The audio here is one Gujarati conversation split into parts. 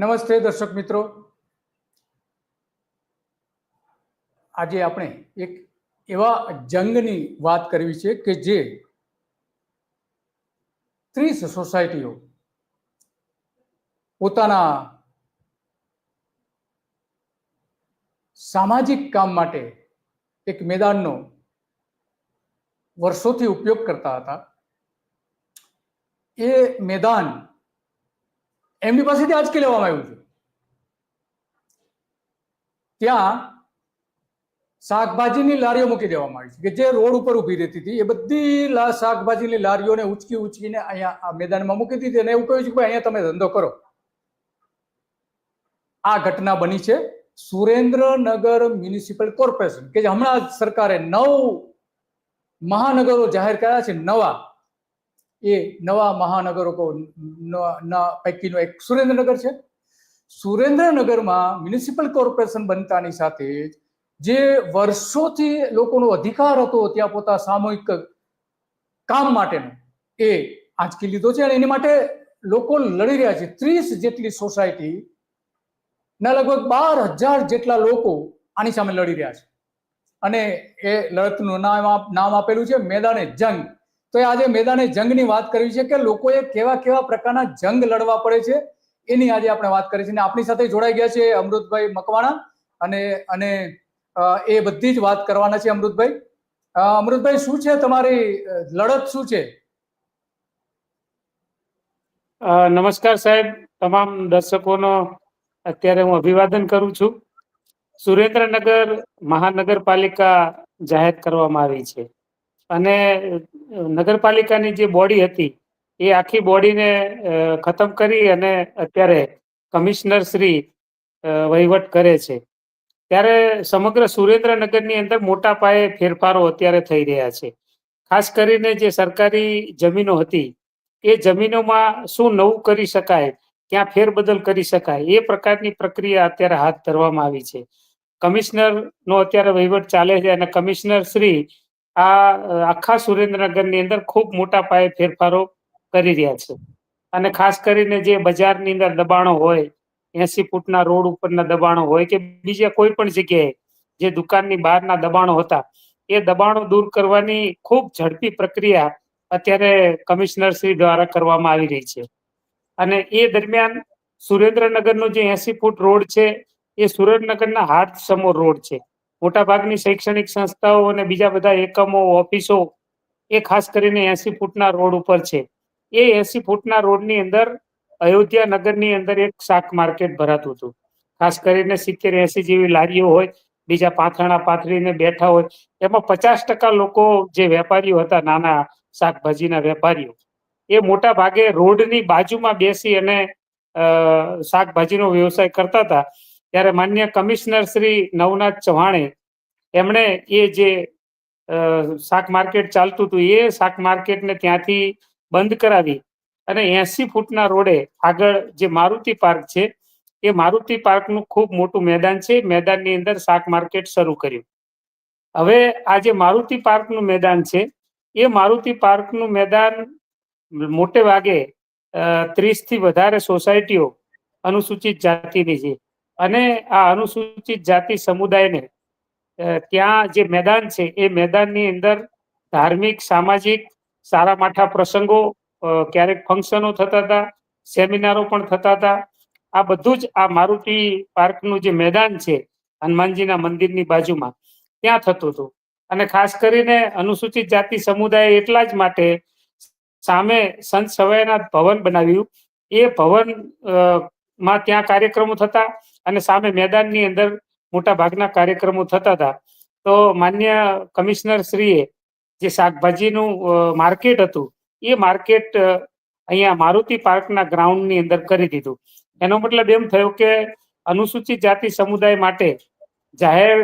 નમસ્તે દર્શક મિત્રો. આજે આપણે એક એવા જંગની વાત કરવી છે કે જે ત્રીસ સોસાયટીઓ પોતાના સામાજિક કામ માટે એક મેદાનનો વર્ષોથી ઉપયોગ કરતા હતા. એ મેદાન એમની પાસેથી આજકી લેવામાં આવ્યું છે. ત્યાં શાકભાજીની લારીઓ મૂકી દેવામાં આવી છે કે જે રોડ ઉપર ઊભી રહેતી હતી. એ બધી શાકભાજીની લારીઓને ઉચકી ઉચકીને અહીંયા આ મેદાનમાં મૂકી દીધી અને એવું કહ્યું છે કે અહીંયા તમે ધંધો કરો. આ ઘટના બની છે સુરેન્દ્રનગર મ્યુનિસિપલ કોર્પોરેશન કે જે હમણાં સરકારે નવ મહાનગરો જાહેર કર્યા છે નવા. એ નવા મહાનગરો કો- ન- ના, પૈકીનો એક સુરેન્દ્રનગર છે. સુરેન્દ્રનગરમાં મ્યુનિસિપલ કોર્પોરેશન બનતાની સાથે જ જે વર્ષોથી લોકોનો અધિકાર હતો ત્યાં પોતા સામૂહિક કામ માટેનો, એ આંચકી લીધો છે અને એની માટે લોકો લડી રહ્યા છે. ત્રીસ જેટલી સોસાયટી ના લગભગ બાર હજાર જેટલા લોકો આની સામે લડી રહ્યા છે. અને એ લડતનું નામ નામ આપેલું છે મેદાને જંગ. તો એ આજે મેદાને જંગની વાત કરવી છે કે લોકોએ કેવા કેવા પ્રકારના જંગ લડવા પડે છે, એની આજે આપણે વાત કરી છે. અને આપણી સાથે જોડાઈ ગયા છે અમૃતભાઈ મકવાણા અને અને એ બધી જ વાત કરવાના છે અમૃતભાઈ. અમૃતભાઈ, શું છે તમારી લડત શું છે? નમસ્કાર સાહેબ. તમામ દર્શકોનો અત્યારે હું અભિવાદન કરું છું. સુરેન્દ્રનગર મહાનગરપાલિકા જાહેર કરવામાં આવી છે. અને નગરપાલિકાની જે બોડી હતી, એ આખી બોડીને ખતમ કરી અને અત્યારે કમિશનર શ્રી વહીવટ કરે છે. ત્યારે સમગ્ર સુરેન્દ્રનગરની અંદર મોટા પાયે ફેરફારો અત્યારે થઈ રહ્યા છે. ખાસ કરીને જે સરકારી જમીનો હતી, એ જમીનોમાં શું નવું કરી શકાય, ક્યાં ફેરબદલ કરી શકાય, એ પ્રકારની પ્રક્રિયા અત્યારે હાથ ધરવામાં આવી છે. કમિશનરનો અત્યારે વહીવટ ચાલે છે અને કમિશનર શ્રી આ આખા સુરેન્દ્રનગરની અંદર ખૂબ મોટા પાયે ફેરફારો કરી રહ્યા છે. અને ખાસ કરીને જે બજારની અંદર દબાણો હોય, એસી ફૂટના રોડ ઉપરના દબાણો હોય કે બીજા કોઈ પણ જગ્યાએ જે દુકાનની બહારના દબાણો હતા, એ દબાણો દૂર કરવાની ખૂબ ઝડપી પ્રક્રિયા અત્યારે કમિશનર શ્રી દ્વારા કરવામાં આવી રહી છે. અને એ દરમિયાન સુરેન્દ્રનગરનો જે એસી ફૂટ રોડ છે, એ સુરેન્દ્રનગરના હાર્ટ સમો રોડ છે. મોટાભાગની શૈક્ષણિક સંસ્થાઓ અને બીજા બધા એકમો, ઓફિસો એ ખાસ કરીને એસી ફૂટના રોડ ઉપર છે. એ એસી ફૂટના રોડની અંદર અયોધ્યા નગરની અંદર એક શાક માર્કેટ ભરાતું હતું. ખાસ કરીને સિત્તેર એસી જેવી લારીઓ હોય, બીજા પાથરણા પાથરીને બેઠા હોય, એમાં પચાસ ટકા લોકો જે વેપારીઓ હતા, નાના શાકભાજીના વેપારીઓ, એ મોટા ભાગે રોડની બાજુમાં બેસી અને શાકભાજીનો વ્યવસાય કરતા હતા. ત્યારે માન્ય કમિશનર શ્રી નવનાથ ચૌહાણે એમણે એ જે શાક માર્કેટ ચાલતું હતું, એ શાક માર્કેટને ત્યાંથી બંધ કરાવી અને એસી ફૂટના રોડે આગળ જે મારુતિ પાર્ક છે, એ મારુતિ પાર્કનું ખૂબ મોટું મેદાન છે. મેદાનની અંદર શાક માર્કેટ શરૂ કર્યું. હવે આ જે મારુતિ પાર્કનું મેદાન છે, એ મારુતિ પાર્કનું મેદાન મોટે ભાગે ત્રીસથી વધારે સોસાયટીઓ અનુસૂચિત જાતિની છે. અને આ અનુસૂચિત જાતિ સમુદાયને ત્યાં જે મેદાન છે, એ મેદાનની અંદર ધાર્મિક, સામાજિક સારા માઠા પ્રસંગો ક્યારેક ફંક્શનો થતા હતા સેમિનારો પણ થતા હતા. આ બધું જ આ મારુતિ પાર્કનું જે મેદાન છે, હનુમાનજીના મંદિરની બાજુમાં, ત્યાં થતું હતું. અને ખાસ કરીને અનુસૂચિત જાતિ સમુદાય એટલા જ માટે સામે સંત સવાયનાથ ભવન બનાવ્યું. એ ભવન માં ત્યાં કાર્યક્રમો થતા અને સામે મેદાનની અંદર મોટા ભાગના કાર્યક્રમો થતા હતા. તો માન્ય કમિશનર શ્રીએ જે શાકભાજીનું માર્કેટ હતું, એ માર્કેટ અહીંયા મારુતિ પાર્કના ગ્રાઉન્ડની અંદર કરી દીધું. એનો મતલબ એમ થયો કે અનુસૂચિત જાતિ સમુદાય માટે જાહેર,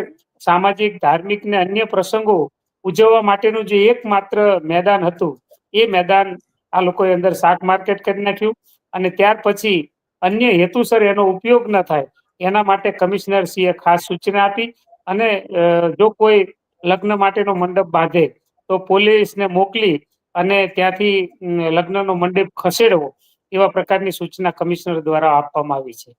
સામાજિક, ધાર્મિક ને અન્ય પ્રસંગો ઉજવવા માટેનું જે એકમાત્ર મેદાન હતું, એ મેદાન આ લોકોએ અંદર શાક માર્કેટ કરી નાખ્યું અને ત્યાર પછી અન્ય હેતુસર એનો ઉપયોગ ન થાય. એના માટે કમિશનર શ્રીએ ખાસ સૂચના આપી અને જો કોઈ લગ્ન માટેનો મંડપ બાંધે, તો પોલીસને મોકલી અને ત્યાંથી લગ્નનો મંડપ ખસેડવો એવા પ્રકારની સૂચના કમિશનર દ્વારા આપવામાં આવી છે.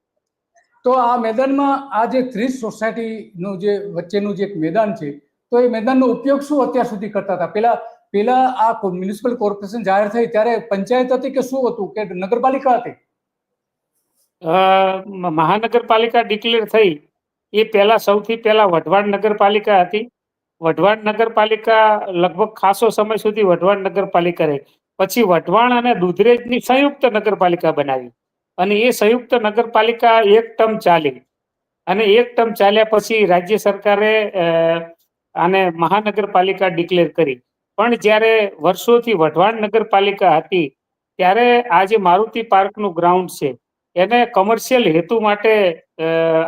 તો આ મેદાનમાં આ જે ત્રીસ સોસાયટીનું જે વચ્ચેનું જે મેદાન છે, તો એ મેદાનનો ઉપયોગ શું અત્યાર સુધી કરતા હતા? પેલા પેલા આ મ્યુનિસિપલ કોર્પોરેશન જાહેર થઈ ત્યારે પંચાયત હતી કે શું હતું? કે નગરપાલિકા હતી? મહાનગરપાલિકા ડિક્લેર થઈ. એ પહેલાં સૌથી પહેલાં વઢવાણ નગરપાલિકા હતી. વઢવાણ નગરપાલિકા લગભગ ખાસો સમય સુધી વઢવાણ નગરપાલિકા રહી. પછી વઢવાણ અને દુધરેજની સંયુક્ત નગરપાલિકા બનાવી. અને એ સંયુક્ત નગરપાલિકા એક ટર્મ ચાલી. અને એક ટર્મ ચાલ્યા પછી રાજ્ય સરકારે આને મહાનગરપાલિકા ડિક્લેર કરી. પણ જ્યારે વર્ષોથી વઢવાણ નગરપાલિકા હતી, ત્યારે આ જે મારુતિ પાર્કનું ગ્રાઉન્ડ છે. એને કમર્શિયલ હેતુ માટે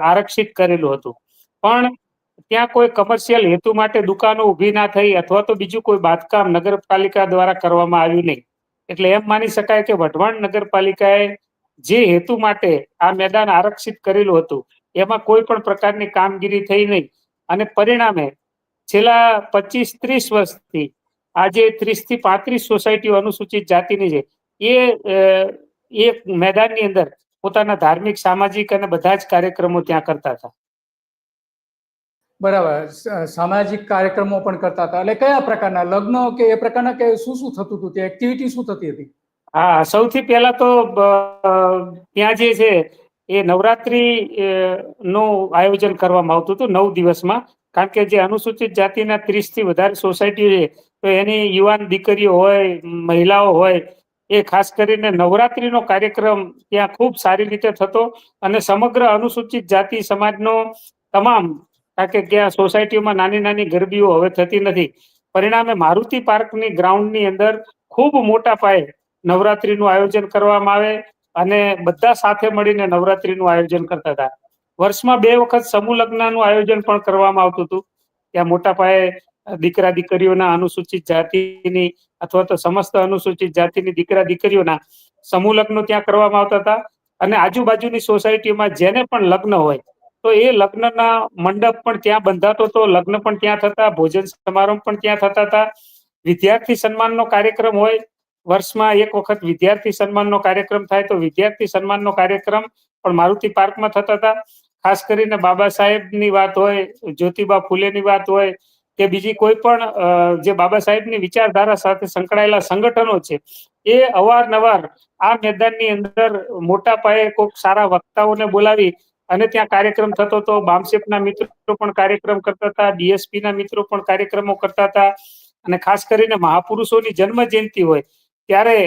આરક્ષિત કરેલું હતું. પણ ત્યાં કોઈ કમર્શિયલ હેતુ માટે દુકાનો ઊભી ના થઈ અથવા તો બીજું કોઈ બાંધકામ નગરપાલિકા દ્વારા કરવામાં આવ્યું નહીં. એટલે એમ માની શકાય કે વઢવાણ નગરપાલિકાએ જે હેતુ માટે આ મેદાન આરક્ષિત કરેલું હતું, એમાં કોઈ પણ પ્રકારની કામગીરી થઈ નહીં. અને પરિણામે છેલ્લા પચીસ ત્રીસ વર્ષથી આજે ત્રીસથી પાંત્રીસ સોસાયટીઓ અનુસૂચિત જાતિની છે. એ એ મેદાનની અંદર પોતાના ધાર્મિક સામાજિક અને બધા જ કાર્યક્રમો ત્યાં કરતા હતા. બરાબર. સામાજિક કાર્યક્રમો પણ કરતા હતા. એટલે કયા પ્રકારના? લગ્ન કે એ પ્રકારના કે શું શું થતું હતું? તે એક્ટિવિટી શું થતી હતી? હા સૌથી પહેલા તો ત્યાં જે છે એ નવરાત્રી નું આયોજન કરવામાં આવતું હતું નવ દિવસમાં. કારણ કે જે અનુસૂચિત જાતિના ત્રીસથી વધારે સોસાયટીઓ છે તો એની યુવાન દીકરીઓ હોય મહિલાઓ હોય એ ખાસ કરીને નવરાત્રીનો કાર્યક્રમ ત્યાં ખૂબ સારી રીતે થતો અને સમગ્ર અનુસૂચિત જાતિ સમાજનો તમામ કે ત્યાં સોસાયટીઓમાં નાની નાની ગરબીઓ હવે થતી નથી. પરિણામે મારુતિ પાર્કની ગ્રાઉન્ડની અંદર ખૂબ મોટા પાયે નવરાત્રીનું આયોજન કરવામાં આવે અને બધા સાથે મળીને નવરાત્રીનું આયોજન કરતા હતા. વર્ષમાં બે વખત સમૂહ લગ્નનું આયોજન પણ કરવામાં આવતું હતું. ત્યાં મોટા પાયે દીકરા દીકરીઓના અનુસૂચિત જાતિની અથવા તો સમસ્ત અનુસૂચિત જાતિની દીકરા દીકરીઓના સમૂહ લગ્નો ત્યાં કરવામાં આવતા હતા. અને આજુબાજુની સોસાયટીમાં જેને પણ લગ્ન હોય, તો એ લગ્નના મંડપ પણ ત્યાં બંધાતો હતો. લગ્ન પણ ત્યાં થતા, ભોજન સમારંભ પણ ત્યાં થતા હતા. વિદ્યાર્થી સન્માનનો કાર્યક્રમ હોય, વર્ષમાં એક વખત વિદ્યાર્થી સન્માનનો કાર્યક્રમ થાય તો વિદ્યાર્થી સન્માનનો કાર્યક્રમ પણ મારુતિ પાર્કમાં થતા હતા. ખાસ કરીને બાબા સાહેબની વાત હોય, જ્યોતિબા ફૂલેની વાત હોય કે બીજી કોઈ પણ જે બાબા સાહેબની વિચારધારા સાથે સંકળાયેલા સંગઠનો છે, એ અવારનવાર આ મેદાનની અંદર મોટા પાયે કોઈક સારા વક્તાઓને બોલાવી અને ત્યાં કાર્યક્રમ થતો હતો. બામસેપના મિત્રો પણ કાર્યક્રમ કરતા હતા, ડીએસપીના મિત્રો પણ કાર્યક્રમો કરતા હતા અને ખાસ કરીને મહાપુરુષોની જન્મ જયંતિ હોય ત્યારે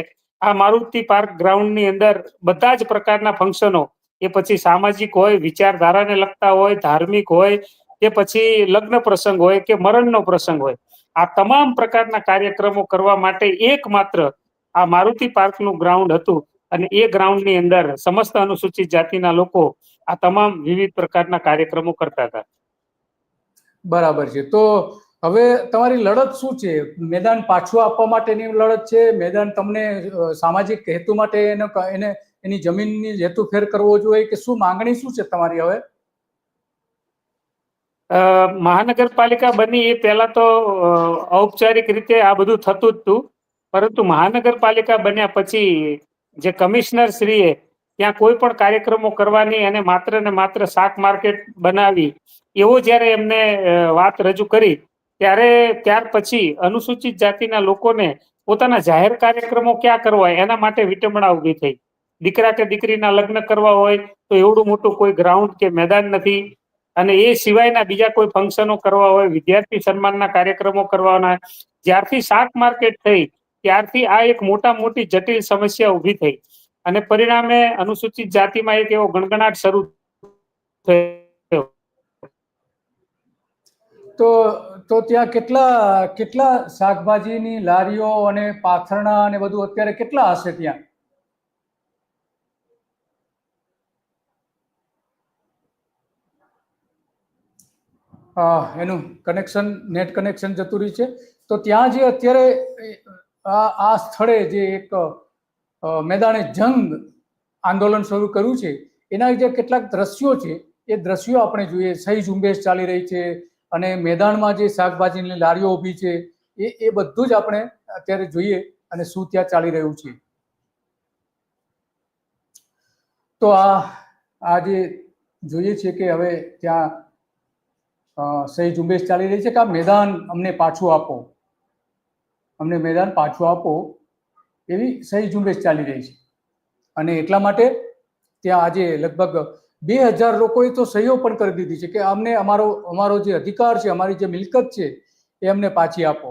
આ મારુતિ પાર્ક ગ્રાઉન્ડની અંદર બધા જ પ્રકારના ફંક્શનો, એ પછી સામાજિક હોય, વિચારધારાને લગતા હોય, ધાર્મિક હોય કે પછી લગ્ન પ્રસંગ હોય કે મરણનો પ્રસંગ હોય. આ તમામ પ્રકારના કાર્યક્રમો કરવા માટે એકમાત્ર આ મારુતિ પાર્કનું ગ્રાઉન્ડ હતું અને એ ગ્રાઉન્ડની અંદર સમસ્ત અનુસૂચિત જાતિના લોકો આ તમામ વિવિધ પ્રકારના કાર્યક્રમો કરતા હતા. બરાબર છે. તો હવે તમારી લડત શું છે? મેદાન પાછું આપવા માટેની લડત છે? મેદાન તમને સામાજિક હેતુ માટે એને એને, એની જમીનની હેતુ ફેર કરવો જોઈએ કે શું માંગણી શું છે તમારી હવે? મહાનગરપાલિકા બની એ પહેલા તો ઔપચારિક રીતે આ બધું થતું જ હતું. પરંતુ મહાનગરપાલિકા બન્યા પછી જે કમિશનર શ્રીએ ત્યાં કોઈ પણ કાર્યક્રમો કરવાની અને માત્ર ને માત્ર શાક માર્કેટ બનાવી, એવો જ્યારે એમને વાત રજૂ કરી, ત્યારે ત્યાર પછી અનુસૂચિત જાતિના લોકોને પોતાના જાહેર કાર્યક્રમો ક્યાં કરવા એના માટે વિટંબણા ઊભી થઈ. દીકરા કે દીકરીના લગ્ન કરવા હોય, તો એવડું મોટું કોઈ ગ્રાઉન્ડ કે મેદાન નથી. અને એ સિવાયના બીજા કોઈ ફંક્શનો કરવા હોય, વિદ્યાર્થી સન્માનના કાર્યક્રમો કરવાના, જ્યારથી શાક માર્કેટ થઈ, ત્યારથી આ એક મોટા મોટી જટિલ સમસ્યા ઊભી થઈ. અને પરિણામે અનુસૂચિત જાતિમાં એક એવો ગણગણાટ શરૂ થયો. તો તો ત્યાં કેટલા કેટલા શાકભાજીની લારીઓ અને પાથરણા અને બધું અત્યારે કેટલા હશે ત્યાં? એનું કનેક્શન નેટ કનેક્શન જતું રહ્યું છે. તો ત્યાં જે અત્યારે આ આ સ્થળે જે એક મેદાને જંગ આંદોલન શરૂ કર્યું છે, એના જે કેટલાક દ્રશ્યો છે, એ દ્રશ્યો આપણે જોઈએ, સહી ઝુંબેશ ચાલી રહી છે અને મેદાનમાં જે શાકભાજીની લારીઓ ઊભી છે, એ એ બધું જ આપણે અત્યારે જોઈએ અને શું ત્યાં ચાલી રહ્યું છે. તો આ આ જે જોઈએ છીએ કે હવે ત્યાં સહી ઝુંબેશ ચાલી રહી છે કે આ મેદાન અમને પાછું આપો? અમને મેદાન પાછું આપો એવી સહી ઝુંબેશ ચાલી રહી છે. અને એટલા માટે ત્યાં આજે લગભગ બે હજાર લોકોએ તો સહીઓ પણ કરી દીધી છે કે અમને અમારો અમારો જે અધિકાર છે, અમારી જે મિલકત છે એ અમને પાછી આપો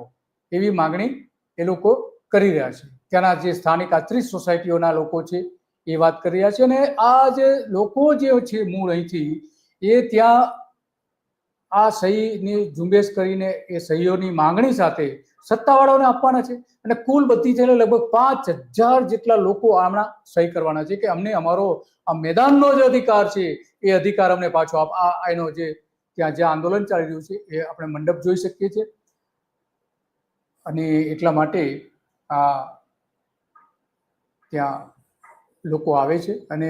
એવી માગણી એ લોકો કરી રહ્યા છે. ત્યાંના જે સ્થાનિક આ ત્રીસ સોસાયટીઓના લોકો છે એ વાત કરી રહ્યા છે અને આ જે લોકો જે છે મૂળ અહીંથી એ ત્યાં આ સહીની ઝુંબેશ કરીને એ સહીઓની માંગણી સાથે સત્તાવાળાઓને આપવાના છે. અને કુલ બધી છે લગભગ પાંચ હજાર જેટલા લોકો આમના સહી કરવાના છે કે અમને અમારો આ મેદાનનો જે અધિકાર છે એ અધિકાર અમને પાછો આપ આ એનો જે ત્યાં જે આંદોલન ચાલી રહ્યું છે એ આપણે મંડપ જોઈ શકીએ છીએ. અને એટલા માટે આ ત્યાં લોકો આવે છે અને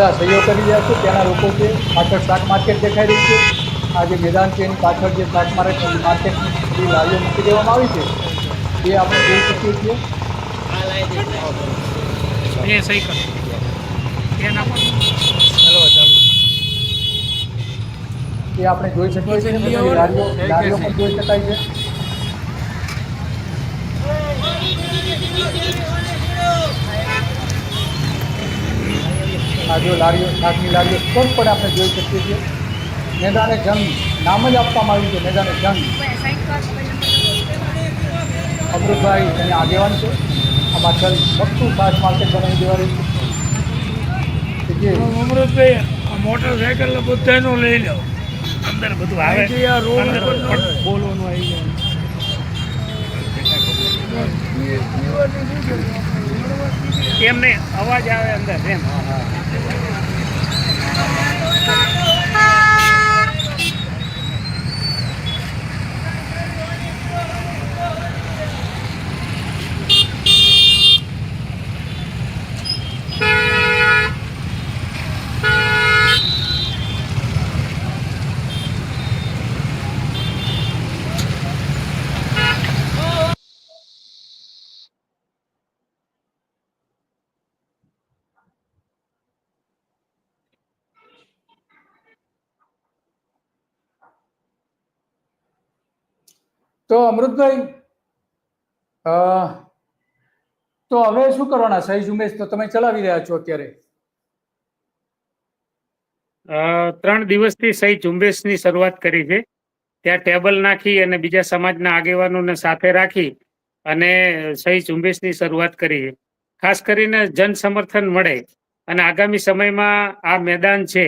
બધા સહયોગ કરી રહ્યા છે. ત્યાંના લોકો છે પાછળ શાક માર્કેટ દેખાઈ રહ્યું છે. આ જે મેદાન છે એની પાછળ જે શાક માર્કેટ માર્કેટની બધી લારીઓ મૂકી દેવામાં આવી છે. એ આપણે જોઈ શકીએ છીએ. એ સહી કરો એના એ આપણે જોઈ શકીએ છીએ. બધી લારીઓ લારીઓ પણ જોઈ શકાય છે. આ જો લારીઓ શાકની લારીઓ સ્પષ્ટપણે આપણે જોઈ શકીએ છીએ. મેદાને જંગ નામ જ આપવામાં આવ્યું છે મેદાને જંગ. અમૃતભાઈ એની આગેવાન છે. આ પાછળ મોટું શાક માર્કેટ બનાવી દેવાનું છે. જે અમૃતભાઈ આ મોટરસાયકલ બધાનું લઈ લો. અંદર બધું આવે. આ રોડ ઉપર પણ બોલવાનું આવી જાય. એમ નહીં અવાજ આવે અંદર એમ. તો અમૃતભાઈ તો હવે શું કરવાના? સહી ઝુંબેશ તો તમે ચલાવી રહ્યા છો અત્યારે. ત્રણ દિવસથી સહી ઝુંબેશની શરૂઆત કરી છે. ત્યાં ટેબલ નાખી અને બીજા સમાજના આગેવાનોને સાથે રાખી અને સહી ઝુંબેશની શરૂઆત કરી છે. ખાસ કરીને જન સમર્થન મળે અને આગામી સમયમાં આ મેદાન છે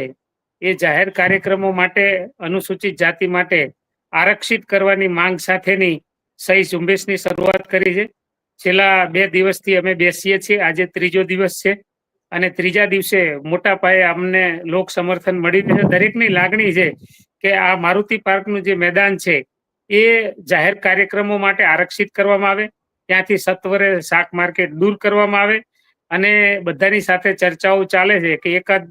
એ જાહેર કાર્યક્રમો માટે અનુસૂચિત જાતિ માટે આરક્ષિત કરવાની માંગ સાથેની સહી ઝુંબેશની શરૂઆત કરી છે. છેલ્લા બે દિવસથી અમે બેસીએ છીએ. આજે ત્રીજો દિવસ છે અને ત્રીજા દિવસે મોટા પાયે અમને લોક સમર્થન મળી છે. દરેકની લાગણી છે કે આ મારુતિ પાર્કનું જે મેદાન છે એ જાહેર કાર્યક્રમો માટે આરક્ષિત કરવામાં આવે. ત્યાંથી સત્વરે શાક માર્કેટ દૂર કરવામાં આવે અને બધાની સાથે ચર્ચાઓ ચાલે છે કે એકાદ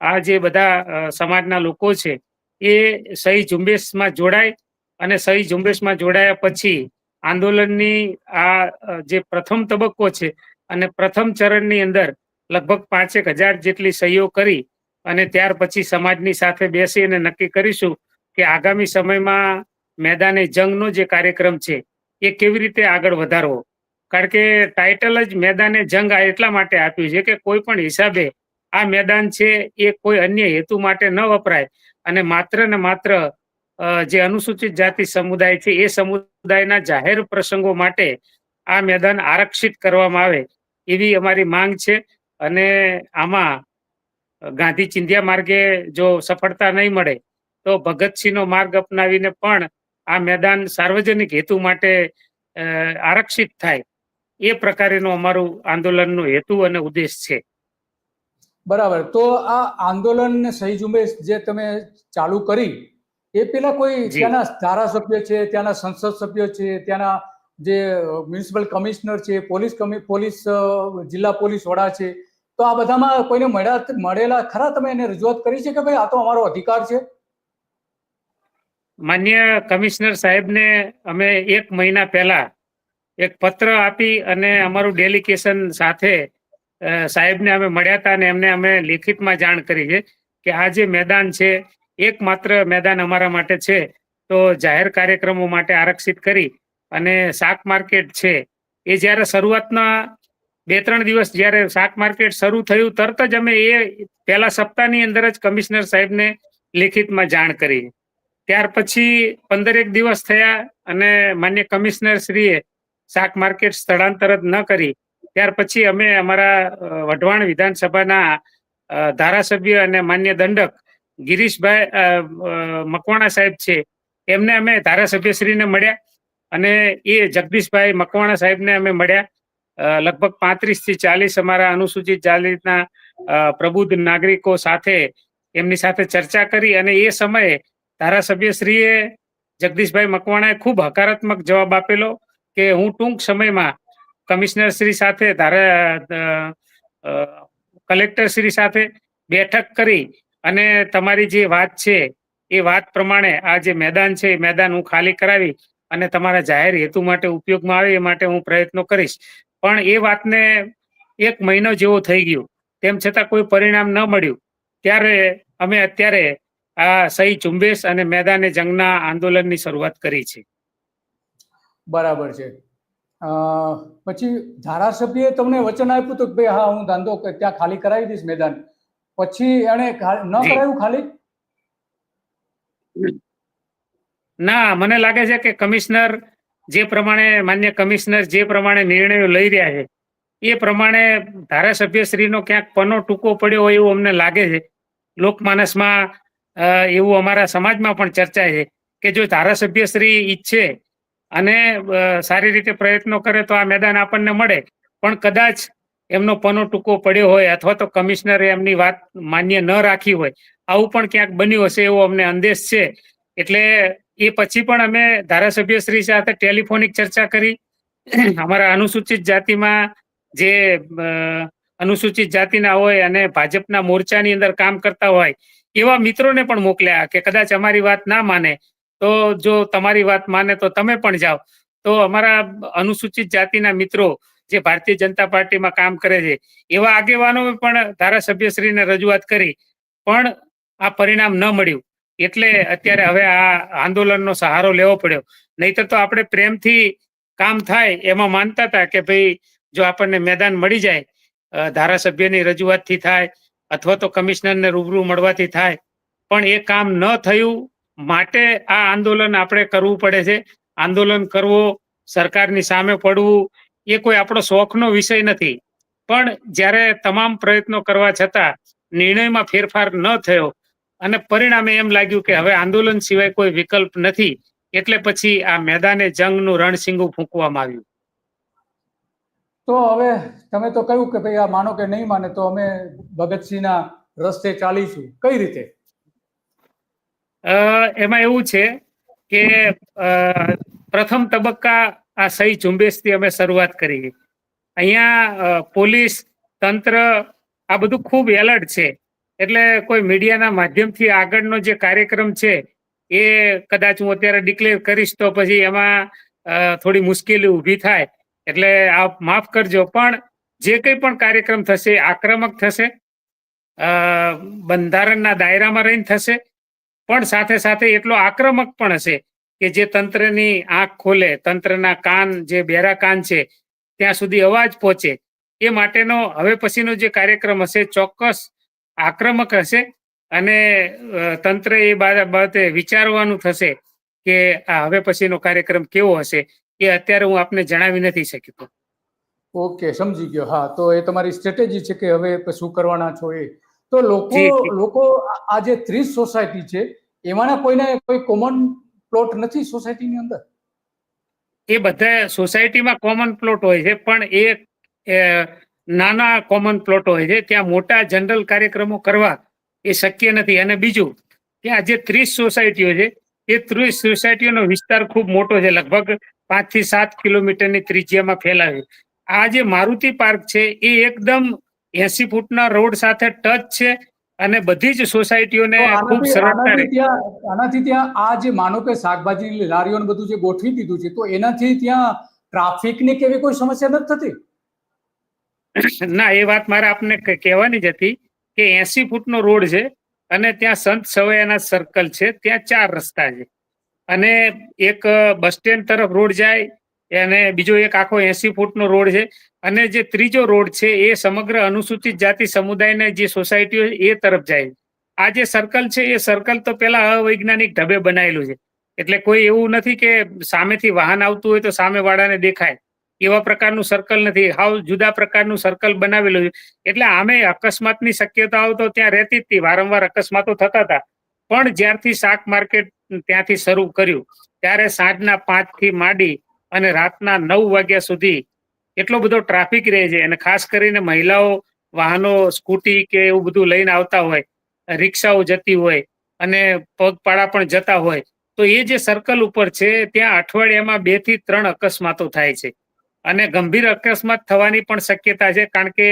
આ જે બધા સમાજના લોકો છે એ સહી ઝુંબેશમાં જોડાય અને સહી ઝુંબેશમાં જોડાયા પછી આંદોલનની આ જે પ્રથમ તબક્કો છે અને પ્રથમ ચરણની અંદર લગભગ પાંચેક હજાર જેટલી સહીઓ કરી અને ત્યાર પછી સમાજની સાથે બેસી અને નક્કી કરીશું કે આગામી સમયમાં મેદાને જંગનો જે કાર્યક્રમ છે એ કેવી રીતે આગળ વધારવો. કારણ કે ટાઇટલ જ મેદાને જંગ આ એટલા માટે આપ્યું છે કે કોઈ પણ હિસાબે આ મેદાન છે એ કોઈ અન્ય હેતુ માટે ન વપરાય. અને માત્ર ને માત્ર જે અનુસૂચિત જાતિ સમુદાય છે, એ સમુદાયના જાહેર પ્રસંગો માટે આ મેદાન આરક્ષિત કરવામાં આવે એવી અમારી માંગ છે. અને આમાં ગાંધી ચિંધ્યા માર્ગે જો સફળતા નહીં મળે, તો ભગતસિંહનો માર્ગ અપનાવીને પણ આ મેદાન સાર્વજનિક હેતુ માટે આરક્ષિત થાય. એ પ્રકારેનું અમારું આંદોલનનો હેતુ અને ઉદ્દેશ છે. બરાબર. તો આ આંદોલન ને સહી ઝુંબેશ જે તમે ચાલુ કરી એ પેલા કોઈ ત્યાંના ધારાસભ્ય છે ત્યાંના સંસદ સભ્ય છે ત્યાંના જે મ્યુનિસિપલ કમિશનર છે પોલીસ કમિ પોલીસ જિલ્લા પોલીસ વડા છે તો આ બધામાં કોઈને મળ્યા મળેલા ખરા તમે એને રજૂઆત કરી છે કે ભાઈ આ તો અમારો અધિકાર છે? માન્ય કમિશનર સાહેબને અમે એક મહિના પહેલા એક પત્ર આપી અને અમારું ડેલિકેશન સાથે સાહેબને અમે મળ્યા હતા અને એમને અમે લિખિતમાં જાણ કરી છે કે આ જે મેદાન છે, એકમાત્ર મેદાન અમારા માટે છે. તો જાહેર કાર્યક્રમો માટે આરક્ષિત કરી અને શાક માર્કેટ છે. એ જ્યારે શરૂઆતના બે ત્રણ દિવસ જ્યારે શાક માર્કેટ શરૂ થયું, તરત જ અમે એ પહેલા સપ્તાહની અંદર જ કમિશનર સાહેબને લિખિતમાં જાણ કરી. ત્યાર પછી પંદરેક દિવસ થયા અને માન્ય કમિશનર શ્રીએ શાક માર્કેટ સ્થળાંતર જ ન કરી. ત્યાર પછી અમે અમારા વઢવાણ વિધાનસભાના ધારાસભ્ય અને માન્ય દંડક ગિરીશભાઈ મકવાણા સાહેબ છે. એમને અમે ધારાસભ્યશ્રીને મળ્યા અને એ જગદીશભાઈ મકવાણા સાહેબને અમે મળ્યા. લગભગ પાંત્રીસથી ચાલીસ અમારા અનુસૂચિત જાતિના પ્રબુદ્ધ નાગરિકો સાથે એમની સાથે ચર્ચા કરી અને એ સમયે ધારાસભ્યશ્રીએ જગદીશભાઈ મકવાણાએ ખૂબ હકારાત્મક જવાબ આપેલો કે હું ટૂંક સમયમાં કમિશનર શ્રી સાથે, ધારા કલેક્ટર શ્રી સાથે બેઠક કરી અને તમારી જે વાત છે, એ વાત પ્રમાણે આ જે મેદાન છે, એ મેદાન હું ખાલી કરાવી અને તમારા જાહેર હેતુ માટે ઉપયોગમાં આવે એ માટે હું પ્રયત્નો કરીશ. પણ એ વાતને એક મહિનો જેવો થઈ ગયો. તેમ છતાં કોઈ પરિણામ ન મળ્યું. ત્યારે અમે અત્યારે આ સહી ઝુંબેશ અને મેદાને જંગના આંદોલનની શરૂઆત કરી છે. બરાબર છે. પછી ધારાસભ્યએ તમને વચન આપ્યું હતું કે ભાઈ હા હું ધંધો ક- ત્યાં ખાલી કરાવી દઈશ મેદાન. પછી એને ન કરાયું ખાલી? ના મને લાગે છે કે કમિશનર જે પ્રમાણે માન્ય કમિશનર જે પ્રમાણે નિર્ણયો લઈ રહ્યા છે એ પ્રમાણે ધારાસભ્યશ્રીનો ક્યાંક પનો ટૂંકો પડ્યો હોય એવું અમને લાગે છે. લોકમાનસમાં એવું અમારા સમાજમાં પણ ચર્ચા છે કે જો ધારાસભ્યશ્રી ઈચ્છે અને સારી રીતે પ્રયત્નો કરે તો આ મેદાન આપણને મળે. પણ કદાચ એમનો પનો ટૂંકો પડ્યો હોય અથવા તો કમિશનરે એમની વાત માન્ય ન રાખી હોય, આવું પણ ક્યાંક બન્યું હશે એવો અમને અંદેશ છે. એટલે એ પછી પણ અમે ધારાસભ્યશ્રી સાથે ટેલિફોનિક ચર્ચા કરી. અમારા અનુસૂચિત જાતિમાં જે અનુસૂચિત જાતિના હોય અને ભાજપના મોરચાની અંદર કામ કરતા હોય, એવા મિત્રોને પણ મોકલ્યા કે કદાચ અમારી વાત ના માને. તો જો તમારી વાત માને તો તમે પણ જાઓ. તો અમારા અનુસૂચિત જાતિના મિત્રો જે ભારતીય જનતા પાર્ટીમાં કામ કરે છે, એવા આગેવાનોએ પણ ધારાસભ્યશ્રીને રજૂઆત કરી, પણ આ પરિણામ ન મળ્યું. એટલે અત્યારે હવે આ આંદોલનનો સહારો લેવો પડ્યો. નહીતર તો આપણે પ્રેમથી કામ થાય એમાં માનતા હતા કે ભાઈ જો આપણને મેદાન મળી જાય ધારાસભ્યની રજૂઆતથી થાય, અથવા તો કમિશનરને રૂબરૂ મળવાથી થાય. પણ એ કામ ન થયું માટે આ આંદોલન આપણે કરવું પડે છે. આંદોલન કરવો સરકારની સામે પડવું એ કોઈ આપણો શોખનો વિષય નથી. પણ જ્યારે તમામ પ્રયત્નો કરવા છતાં નિર્ણયમાં ફેરફાર ન થયો અને પરિણામે એમ લાગ્યું કે હવે આંદોલન સિવાય કોઈ વિકલ્પ નથી, એટલે પછી આ મેદાને જંગનું રણસિંગું ફૂંકવામાં આવ્યું. તો હવે તમે તો કહ્યું કે ભાઈ આ માનો કે નહીં માને, તો અમે ભગતસિંહના રસ્તે ચાલીશું. કઈ રીતે? એમાં એવું છે કે પ્રથમ તબક્કા આ સહી ઝુંબેશથી અમે શરૂઆત કરી. અહીંયા પોલીસ, તંત્ર આ બધું ખૂબ એલર્ટ છે. એટલે કોઈ મીડિયાના માધ્યમથી આગળનો જે કાર્યક્રમ છે, એ કદાચ હું અત્યારે ડિક્લેર કરીશ તો પછી એમાં થોડી મુશ્કેલી ઊભી થાય. એટલે આપ માફ કરજો, પણ જે કંઈ પણ કાર્યક્રમ થશે આક્રમક થશે. બંધારણના દાયરામાં રહીને થશે. પણ સાથે સાથે એટલો આક્રમક પણ હશે કે જે તંત્રની આંખ ખોલે, તંત્રના કાન જે બેરા કાન છે, ત્યાં સુધી અવાજ પહોંચે. એ માટેનો હવે પછીનો જે કાર્યક્રમ હશે ચોક્કસ આક્રમક હશે અને તંત્ર એ બાબતે વિચારવાનું થશે કે આ હવે પછીનો કાર્યક્રમ કેવો હશે એ અત્યારે હું આપને જણાવી નથી શકતો ઓકે, સમજી ગયો. હા, તો એ તમારી સ્ટ્રેટેજી છે કે હવે શું કરવાના છો એ? તો લોકો. લોકો આ- જે ત્રીસ સોસાયટી છે એમાંના કોઈને કોઈ કોમન પ્લોટ નથી સોસાયટીની અંદર? એ બધા સોસાયટીમાં કોમન પ્લોટ હોય છે પણ એ નાના કોમન પ્લોટ હોય છે ત્યાં મોટા જનરલ કાર્યક્રમો કરવા એ શક્ય નથી. અને બીજું ત્યાં જે ત્રીસ સોસાયટીઓ છે એ ત્રીસ સોસાયટીઓનો વિસ્તાર ખૂબ મોટો છે લગભગ પાંચથી સાત કિલોમીટરની ત્રિજ્યામાં ફેલાવ્યું આ જે મારુતિ પાર્ક છે એ એકદમ એસી ફૂટના રોડ સાથે ટચ છે અને બધી જ સોસાયટીઓને ખૂબ સરળતા આનાથી ત્યાં આ જે માનો કે શાકભાજી લારીઓ ને બધું જે ગોઠવી દીધું છે તો એનાથી ત્યાં ટ્રાફિકની કેવી કોઈ સમસ્યા નથી થતી? ના એ વાત મારે આપને કહેવાની જ હતી કે એસી ફૂટનો રોડ છે અને ત્યાં સંત સવૈયાના સર્કલ છે ત્યાં ચાર રસ્તા છે. અને એક બસ સ્ટેન્ડ તરફ રોડ જાય અને બીજો એક આખો એસી ફૂટનો રોડ છે. અને જે ત્રીજો રોડ છે એ સમગ્ર અનુસૂચિત જાતિ સમુદાયના જે સોસાયટીઓ એ તરફ જાય. આ જે સર્કલ છે એ સર્કલ તો પેલા અવૈજ્ઞાનિક ઢબે બનાવેલું છે. એટલે કોઈ એવું નથી કે સામેથી વાહન આવતું હોય તો સામે વાળાને દેખાય. એવા પ્રકારનું સર્કલ નથી. હાવ જુદા પ્રકારનું સર્કલ બનાવેલું છે. એટલે આમે અકસ્માતની શક્યતાઓ તો ત્યાં રહેતી જ વારંવાર અકસ્માતો થતા હતા. પણ જ્યારથી શાક માર્કેટ ત્યાંથી શરૂ કર્યું, ત્યારે સાંજના પાંચથી માંડી અને રાતના નવ વાગ્યા સુધી એટલો બધો ટ્રાફિક રહે છે. અને ખાસ કરીને મહિલાઓ વાહનો સ્કૂટી કે એવું બધું લઈને આવતા હોય, રિક્ષાઓ જતી હોય અને પગપાળા પણ જતા હોય, તો એ જે સર્કલ ઉપર છે, ત્યાં અઠવાડિયામાં બેથી ત્રણ અકસ્માતો થાય છે. અને ગંભીર અકસ્માત થવાની પણ શક્યતા છે, કારણ કે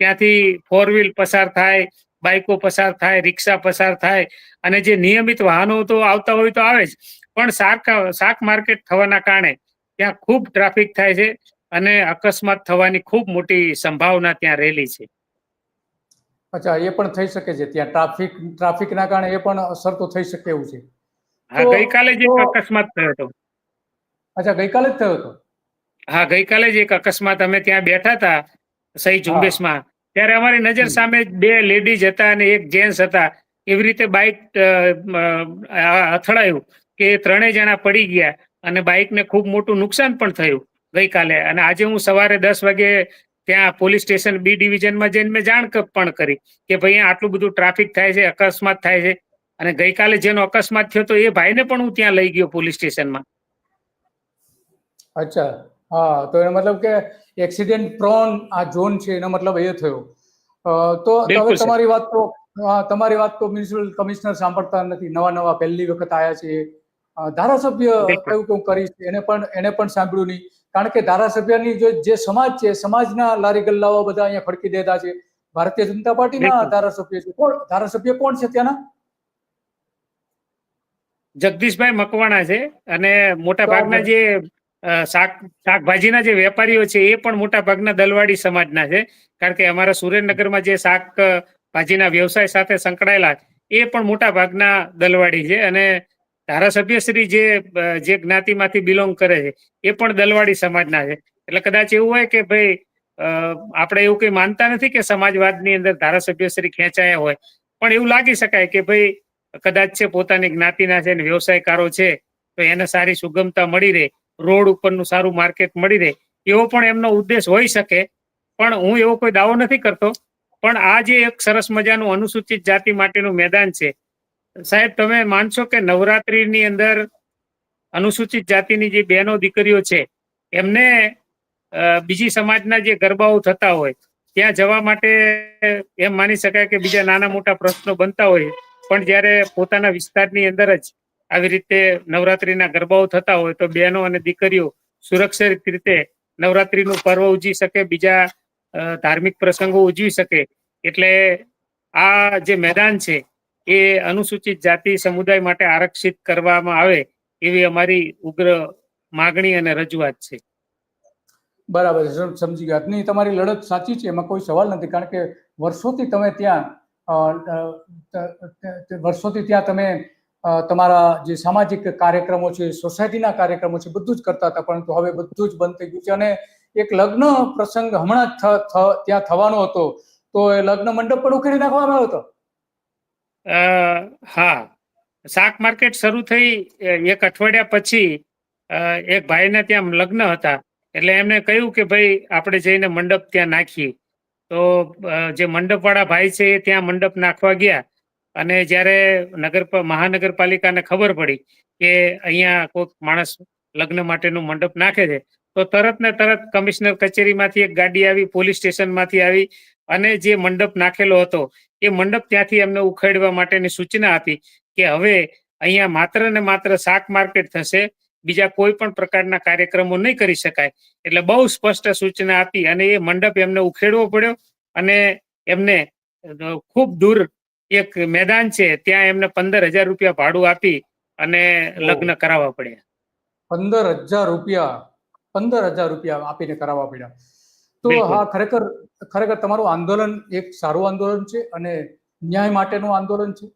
ત્યાંથી ફોર વ્હીલ પસાર થાય બાઇકો પસાર થાય, રિક્ષા પસાર થાય, અને જે નિયમિત વાહનો તો આવતા હોય તો આવે જ. પણ શાક શાક માર્કેટ થવાના કારણે ત્યાં ખૂબ ટ્રાફિક થાય છે અને અકસ્માત થવાની ખૂબ મોટી સંભાવના ત્યાં રહેલી છે. અચ્છા એ પણ થઈ શકે છે. ત્યાં ટ્રાફિક ટ્રાફિકના કારણે એ પણ અસર તો થઈ શકે એવું છે. હા ગઈકાલે જ એક અકસ્માત થયો હતો. અચ્છા ગઈકાલે જ થયો હતો? હા ગઈકાલે જ એક અકસ્માત. અમે ત્યાં બેઠા હતા સહી ઝુંબેશમાં. ત્યારે અમારી નજર સામે બે લેડીઝ હતા અને એક જેન્ટ્સ હતા. એવી રીતે બાઇક અથડાયું કે ત્રણેય જણા પડી ગયા. અને બાઇકને ખૂબ મોટું નુકસાન પણ થયું ગઈકાલે. અને આજે હું સવારે દસ વાગે ત્યાં પોલીસ સ્ટેશન બી ડિવિઝનમાં જઈને મેં જાણ પણ કરી કે ભાઈ આટલું બધું ટ્રાફિક થાય છે અકસ્માત થાય છે. અને ગઈકાલે જેનો અકસ્માત થયો તો એ ભાઈને પણ હું ત્યાં લઈ ગયો પોલીસ સ્ટેશનમાં. અચ્છા. હા તો એનો મતલબ કે એક્સિડન્ટ પ્રોન આ ઝોન છે એનો મતલબ એ થયો. તો હવે તમારી વાત તો તમારી વાત તો મ્યુનિસિપલ કમિશનર સાંભળતા નથી. નવા નવા પહેલી વખત આયા છે. ધારાસભ્ય કયું કેવું કરીશ એને પણ એને પણ સાંભળ્યું નહીં. કારણ કે ધારાસભ્યની જો જે સમાજ છે સમાજના લારી ગલ્લાઓ બધા અહીંયા ખડકી દેતા છે. ભારતીય જનતા પાર્ટીના ધારાસભ્ય છે. કોણ? ધારાસભ્ય કોણ છે ત્યાંના? જગદીશભાઈ મકવાણા છે અને મોટા ભાગના જે શાક શાકભાજીના જે વેપારીઓ છે એ પણ મોટા ભાગના દલવાડી સમાજના છે. કારણ કે અમારા સુરેન્દ્રનગરમાં જે શાકભાજીના વ્યવસાય સાથે સંકળાયેલા એ પણ મોટા ભાગના દલવાડી છે. અને ધારાસભ્યશ્રી જે જે જ્ઞાતિમાંથી બિલોંગ કરે છે, એ પણ દલવાડી સમાજના છે. એટલે કદાચ એવું હોય કે ભાઈ આપણે એવું કઈ માનતા નથી કે સમાજવાદની અંદર ધારાસભ્યશ્રી ખેંચાયા હોય. પણ એવું લાગી શકાય કે ભાઈ, કદાચ છે પોતાની જ્ઞાતિના છે ને વ્યવસાયકારો છે, તો એને સારી સુગમતા મળી રહે, રોડ ઉપરનું સારું માર્કેટ મળી રહે, એવો પણ એમનો ઉદ્દેશ હોઈ શકે. પણ હું એવો કોઈ દાવો નથી કરતો. પણ આ જે એક સરસ મજાનું અનુસૂચિત જાતિ માટેનું મેદાન છે સાહેબ, તમે માનશો કે નવરાત્રીની અંદર અનુસૂચિત જાતિની જે બહેનો દીકરીઓ છે, એમને બીજી સમાજના જે ગરબાઓ થતા હોય, ત્યાં જવા માટે એમ માની શકાય કે બીજા નાના મોટા પ્રશ્નો બનતા હોય, પણ જ્યારે પોતાના વિસ્તારની અંદર જ આવી રીતે નવરાત્રીના ગરબાઓ થતા હોય, તો બહેનો અને દીકરીઓ સુરક્ષિત રીતે નવરાત્રીનું પર્વ ઉજવી શકે, બીજા ધાર્મિક પ્રસંગો ઉજવી શકે. એટલે આ જે મેદાન છે એ અનુસૂચિત જાતિ સમુદાય માટે આરક્ષિત કરવામાં આવે એવી અમારી ઉગ્ર માગણી અને રજૂઆત છે. બરાબર સમજી ગયા. નહીં, તમારી લડત સાચી છે, એમાં કોઈ સવાલ નથી. કારણ કે વર્ષોથી તમે ત્યાં વર્ષોથી ત્યાં તમે તમારા જે સામાજિક કાર્યક્રમો છે, સોસાયટીના કાર્યક્રમો છે, બધું જ કરતા હતા. પરંતુ હવે બધું જ બંધ થઈ ગયું છે. અને એક લગ્ન પ્રસંગ હમણાં જ ત્યાં થવાનો હતો. તો એ લગ્ન મંડપ પણ ઉકેલી નાખવામાં આવ્યો હતો. હા. શાક માર્કેટ શરૂ થઈ એક અઠવાડિયા પછી એક ભાઈને ત્યાં લગ્ન હતા. એટલે એમને કહ્યું કે ભાઈ, આપણે જઈને મંડપ ત્યાં નાખીએ. તો જે મંડપવાળા ભાઈ છે એ ત્યાં મંડપ નાખવા ગયા. અને જ્યારે નગર, મહાનગરપાલિકાને ખબર પડી કે અહીંયા કોઈક માણસ લગ્ન માટેનું મંડપ નાખે છે, તો તરત ને તરત કમિશનર કચેરીમાંથી એક ગાડી આવી, પોલીસ સ્ટેશનમાંથી આવી અને જે મંડપ નાખેલો હતો એ મંડપ ત્યાંથી એમને ઉખેડવા માટેની સૂચના આપી કે હવે અહીંયા માત્ર ને માત્ર શાક માર્કેટ થશે બીજા કોઈ પણ પ્રકારના કાર્યક્રમો નહીં કરી શકાય. એટલે બહુ સ્પષ્ટ સૂચના આપી અને એ મંડપ એમને ઉખેડવો પડ્યો અને એમને ખૂબ દૂર એક મેદાન છે ત્યાં એમને પંદર હજાર રૂપિયા ભાડું આપી અને લગ્ન કરાવવા પડ્યા. પંદર હજાર રૂપિયા પંદર હજાર રૂપિયા આપીને કરાવવા પડ્યા. તો હા ખરેખર ખરેખર તમારું આંદોલન એક સારું આંદોલન છે અને ન્યાય માટેનું આંદોલન છે.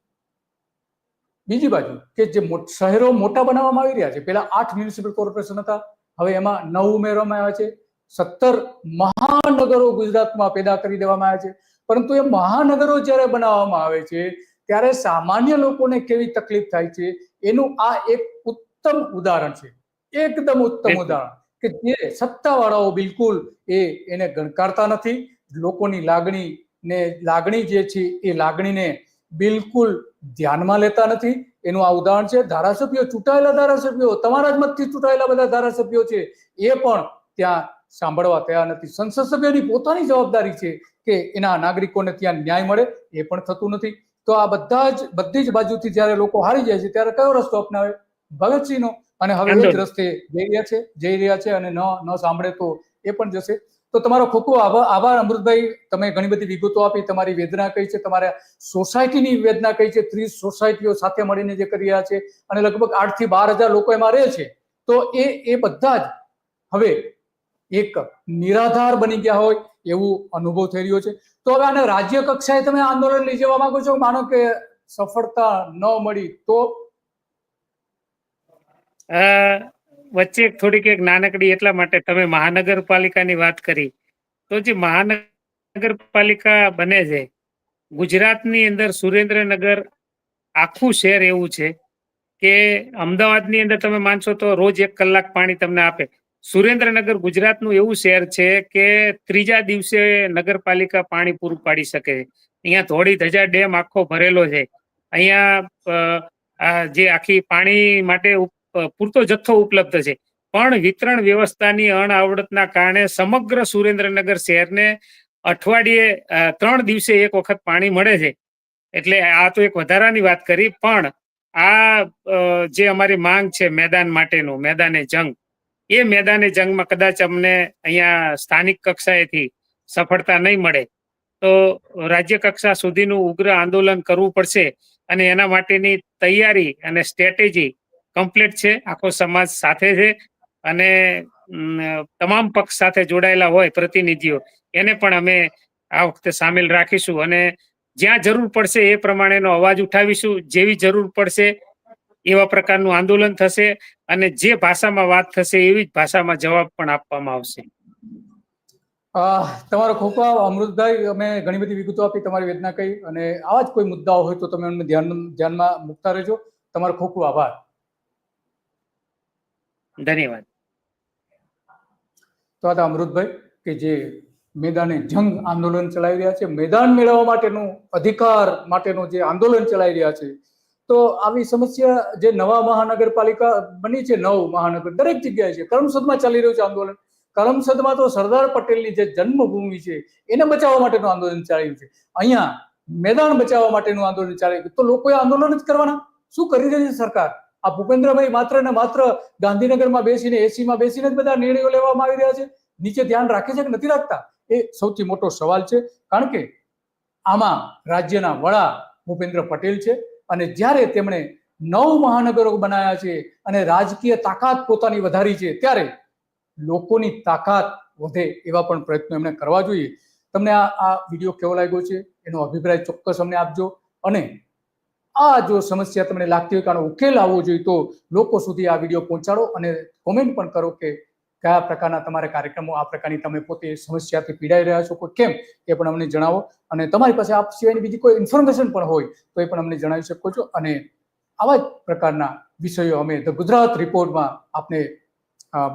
બીજી બાજુ કે જે શહેરો મોટા બનાવવામાં આવી રહ્યા છે. પેલા આઠ મ્યુનિસિપલ કોર્પોરેશન હતા હવે એમાં નવ ઉમેરવામાં આવ્યા છે. સત્તર મહાનગરો ગુજરાતમાં પેદા કરી દેવામાં આવ્યા છે. પરંતુ એ મહાનગરો જ્યારે બનાવવામાં આવે છે ત્યારે સામાન્ય લોકોને કેવી તકલીફ થાય છે? એનું આ એક ઉત્તમ ઉદાહરણ છે. એકદમ ઉત્તમ ઉદાહરણ. કે જે સત્તાવાળાઓ બિલકુલ એ એને ગણકારતા નથી, લોકોની લાગણી ને લાગણી જે છે એ લાગણીને બિલકુલ ધ્યાનમાં લેતા નથી. એનું આ ઉદાહરણ છે, ધારાસભ્યો ચૂંટાયેલા ધારાસભ્યો, તમારા જ મતથી ચૂંટાયેલા બધા ધારાસભ્યો છે, એ પણ ત્યાં સાંભળવા તૈયાર નથી. સંસદ સભ્યની પોતાની જવાબદારી છે કે એના નાગરિકોને ત્યાં ન્યાય મળે, એ પણ થતું નથી. તો આ બધા જ, બધી જ બાજુથી જ્યારે લોકો હારી જાય છે, ત્યારે કયો રસ્તો અપનાવે? ભગતસિંહનો અને હવે એ જ રસ્તે જઈ રહ્યા છે જઈ રહ્યા છે અને ન ન સાંભળે તો એ પણ જશે. તો તમારો ખૂબ ખૂબ આભાર અમૃતભાઈ. તમે ઘણી બધી વિગતો આપી તમારી વેદના કઈ છે તમારા સોસાયટીની વેદના કઈ છે? ત્રીસ સોસાયટીઓ સાથે મળીને જે કરી રહ્યા છે અને લગભગ આઠથી બાર હજાર લોકો એમાં રહે છે. તો એ એ બધા જ હવે એક નિરાધાર બની ગયા હોય એવું અનુભવ થઈ રહ્યો છે. તો હવે આને રાજ્ય કક્ષાએ તમે આંદોલન લઈ જવા માંગો છો? માનો કે સફળતા ન મળી તો વચ્ચે થોડીક એક નાનકડી એટલા માટે તમે મહાનગરપાલિકાની વાત કરી, તો જે મહાનગરપાલિકા બને છે, ગુજરાતની અંદર સુરેન્દ્રનગર આખું શહેર એવું છે કે અમદાવાદની અંદર તમે માનશો તો રોજ એક કલાક પાણી તમને આપે. સુરેન્દ્રનગર ગુજરાતનું એવું શહેર છે કે ત્રીજા દિવસે નગરપાલિકા પાણી પૂરું પાડી શકે. છે અહીંયા ધોળી ધજા ડેમ આખો ભરેલો છે. અહીંયા જે આખી પાણી માટે પૂરતો જથ્થો ઉપલબ્ધ છે. પણ વિતરણ વ્યવસ્થાની અણઆવડતના કારણે સમગ્ર સુરેન્દ્રનગર શહેરને અઠવાડિયે ત્રણ દિવસે એક વખત પાણી મળે છે. એટલે આ તો એક વધારાની વાત કરી, પણ આ જે અમારી માંગ છે મેદાન માટેનું, મેદાને જંગ, એ મેદાને જંગમાં કદાચ અમને અહીંયા સ્થાનિક કક્ષાએથી સફળતા નહીં મળે. તો રાજ્ય કક્ષા સુધીનું ઉગ્ર આંદોલન કરવું પડશે અને એના માટેની તૈયારી અને સ્ટ્રેટેજી કમ્પ્લીટ છે. આખો સમાજ સાથે છે અને તમામ પક્ષ સાથે જોડાયેલા હોય પ્રતિનિધિઓ, એને પણ અમે આ વખતે સામેલ રાખીશું અને જ્યાં જરૂર પડશે એ પ્રમાણેનો અવાજ ઉઠાવીશું. જેવી જરૂર પડશે એવા પ્રકારનું આંદોલન થશે અને જે ભાષામાં વાત થશે એવી જ ભાષામાં જવાબ પણ આપવામાં આવશે. તમારો ખૂબ અમૃતભાઈ, અમે ઘણી બધી વિગતો આપી, તમારી વેદના કહી અને આવા જ કોઈ મુદ્દાઓ હોય તો તમે અમને ધ્યાન, ધ્યાનમાં મૂકતા રહેજો. તમારો ખૂબ ખૂબ આભાર. ધન્યવાદ. તો હતા અમૃતભાઈ, કે જે મેદાને જંગ આંદોલન ચલાવી રહ્યા છે, મેદાન મેળવવા માટેનું અધિકાર માટેનું જે આંદોલન ચલાવી રહ્યા છે, તો આવી સમસ્યા જે નવા મહાનગરપાલિકા બની છે, નવ મહાનગર, દરેક જગ્યાએ છે, કરમસદમાં ચાલી રહ્યું છે આંદોલન. કરમસદમાં તો સરદાર પટેલની જે જન્મભૂમિ છે, એને બચાવવા માટેનું આંદોલન ચાલી રહ્યું છે. અહીંયા મેદાન બચાવવા માટેનું આંદોલન ચાલી રહ્યું છે. તો લોકોએ આંદોલન જ કરવાના. શું કરી રહી છે સરકાર? આ ભૂપેન્દ્રભાઈ માત્ર ને માત્ર ગાંધીનગરમાં બેસીને એસીમાં બેસીને જ બધા નિર્ણયો લેવામાં આવી રહ્યા છે. નીચે ધ્યાન રાખે છે કે નથી રાખતા? એ સૌથી મોટો સવાલ છે. કારણ કે આમાં રાજ્યના વડા ભૂપેન્દ્ર પટેલ છે અને જ્યારે તેમણે નવ મહાનગરો બનાવ્યા છે અને રાજકીય તાકાત પોતાની વધારી છે, ત્યારે લોકોની તાકાત વધે એવા પણ પ્રયત્નો એમણે કરવા જોઈએ. તમને આ આ વીડિયો કેવો લાગ્યો છે? એનો અભિપ્રાય ચોક્કસ અમને આપજો. અને આ જો સમસ્યા તમને લાગતી હોય કે આનો ઉકેલ આવવો જોઈએ તો લોકો સુધી આ વીડિયો પહોંચાડો અને કોમેન્ટ પણ કરો કે કયા પ્રકારના તમારા કાર્યક્રમો, આ પ્રકારની તમે પોતે સમસ્યાથી પીડાઈ રહ્યા છો કેમ, એ પણ અમને જણાવો. અને તમારી પાસે આ સિવાયની બીજી કોઈ ઇન્ફોર્મેશન પણ હોય તો એ પણ અમને જણાવી શકો છો. અને આવા જ પ્રકારના વિષયો અમે ધ ગુજરાત રિપોર્ટમાં આપને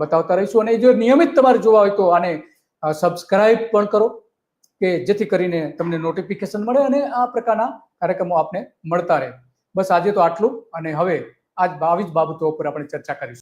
બતાવતા રહીશું. અને જો નિયમિત તમારે જોવા હોય તો આને સબસ્ક્રાઇબ પણ કરો. કે જેથી કરીને તમને નોટિફિકેશન મળે અને આ પ્રકારના કાર્યક્રમો આપને મળતા રહે. બસ આજે તો આટલું, અને હવે આજ બાવીસ બાબતો ઉપર આપણે ચર્ચા કરીશું.